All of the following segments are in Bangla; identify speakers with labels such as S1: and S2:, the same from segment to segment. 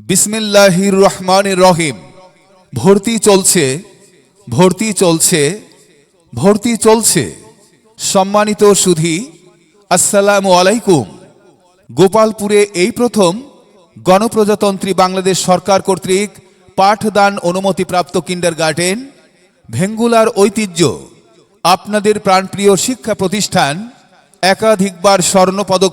S1: বিসমিল্লাহির রহমান রহিম। ভর্তি চলছে ভর্তি চলছে ভর্তি চলছে। সম্মানিত সুধী, আসসালামু আলাইকুম। গোপালপুরে এই প্রথম গণপ্রজাতন্ত্রী বাংলাদেশ সরকার কর্তৃক পাঠদান অনুমতিপ্রাপ্ত কিন্ডার গার্ডেন ভেঙ্গুলার ঐতিহ্য, আপনাদের প্রাণপ্রিয় শিক্ষা প্রতিষ্ঠান, একাধিকবার স্বর্ণপদক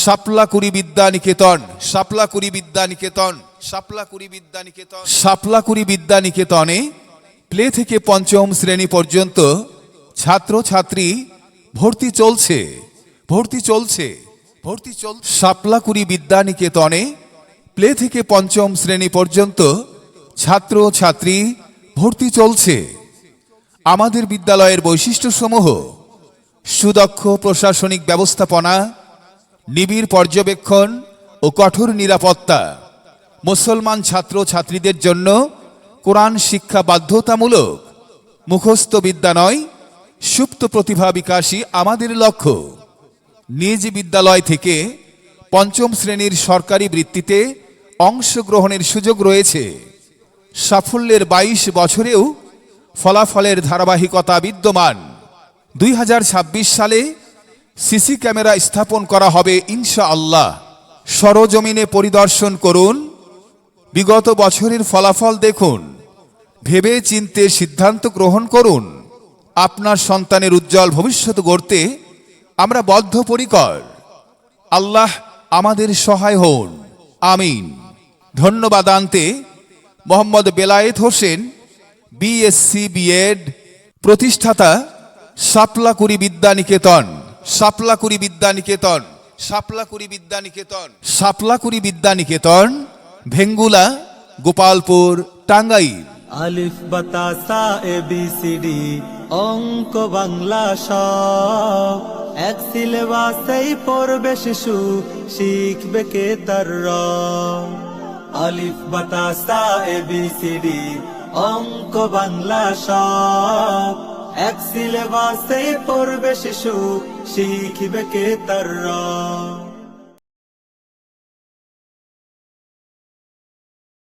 S1: শাপলাকুড়ি বিদ্যা নিকেতন শাপলাকুড়ি বিদ্যা নিকেতন শাপলাকুড়ি বিদ্যা নিকেতন শাপলাকুড়ি বিদ্যা নিকেতনে প্লে থেকে পঞ্চম শ্রেণি পর্যন্ত ছাত্র ছাত্রী ভর্তি চলছে ভর্তি চলছে, ভর্তি চল শাপলাকুড়ি বিদ্যা নিকেতনে প্লে থেকে পঞ্চম শ্রেণি পর্যন্ত ছাত্র ছাত্রী ভর্তি চলছে। আমাদের বিদ্যালয়ের বৈশিষ্ট্যসমূহ, সুদক্ষ প্রশাসনিক ব্যবস্থাপনা নিবিড় পর্যবেক্ষণ ও কঠোর নিরাপত্তা। মুসলমান ছাত্র ছাত্রীদের জন্য কোরআন শিক্ষা বাধ্যতামূলক। মুখস্থ বিদ্যা নয়, সুপ্ত প্রতিভা বিকাশই আমাদের লক্ষ্য। নিজ বিদ্যালয় থেকে পঞ্চম শ্রেণির সরকারি বৃত্তিতে অংশগ্রহণের সুযোগ রয়েছে। সাফল্যের ২২ বছরেও ফলাফলের ধারাবাহিকতা বিদ্যমান। দুই হাজার ছাব্বিশ সালে সিসি ক্যামেরা স্থাপন করা হবে ইনশা আল্লাহ সরজমিনে পরিদর্শন করুন। বিগত বছরের ফলাফল দেখুন। ভেবে চিনতে সিদ্ধান্ত গ্রহণ করুন। আপনার সন্তানের উজ্জ্বল ভবিষ্যৎ গড়তে আমরা বদ্ধপরিকর। আল্লাহ আমাদের সহায় হন। আমিন। ধন্যবাদ আনতে মোহাম্মদ বেলায়েত হোসেন, বিএসসি বিএড প্রতিষ্ঠাতা শাপলাকুড়ি বিদ্যানিকেতন। শাপলাকুড়ি বিদ্যানিকেতন। শাপলাকুড়ি বিদ্যানিকেতন শাপলাকুড়ি বিদ্যানিকেতন ভেঙ্গুলা গোপালপুর টাঙ্গাইল।
S2: আলিফ বাতাসা এ বি সি ডি অঙ্ক বাংলা সব। এক সিলেবাসেই পড়বে শিশু শিখবে কে তার র। আলিফ বাতাসা এ বি সি ডি অঙ্ক বাংলা সব। এক সিলেবাসে পড়বে শিশু শিখবে কে তার